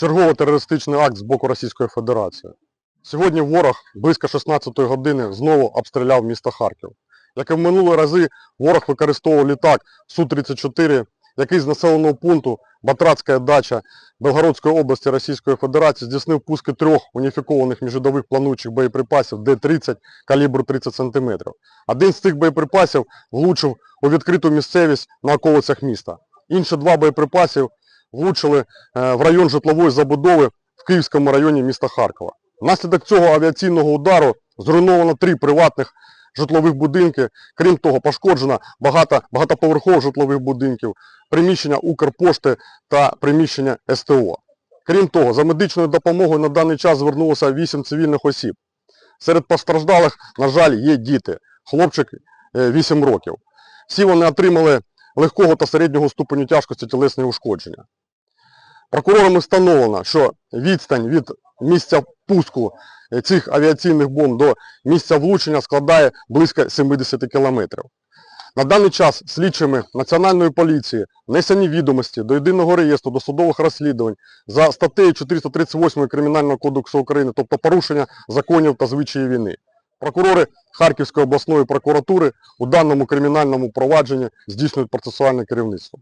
Черговий терористичний акт з боку Російської Федерації. Сьогодні ворог близько 16-ї години знову обстріляв місто Харків. Як і в минулі рази, ворог використовував літак Су-34, який з населеного пункту Батратська дача Белгородської області Російської Федерації здійснив пуски трьох уніфікованих міжрядових плануючих боєприпасів Д-30 калібру 30 см. Один з цих боєприпасів влучив у відкриту місцевість на околицях міста. Інші два боєприпасів влучили е, в район житлової забудови в Київському районі міста Харкова. Внаслідок цього авіаційного удару зруйновано три приватних житлових будинки. Крім того, пошкоджено багато багатоповерхових житлових будинків, приміщення Укрпошти та приміщення СТО. Крім того, за медичною допомогою на даний час звернулося 8 цивільних осіб. Серед постраждалих, на жаль, є діти. Хлопчик е, 8 років. Всі вони отримали легкого та середнього ступеню тяжкості тілесні ушкодження. Прокурорами встановлено, що відстань від місця пуску е, цих авіаційних бомб до місця влучення складає близько 70 кілометрів. На даний час слідчими Національної поліції внесені відомості до єдиного реєстру досудових розслідувань за статтею 438 Кримінального кодексу України, тобто порушення законів та звичаїв війни. Прокурори Харківської обласної прокуратури у даному кримінальному провадженні здійснюють процесуальне керівництво.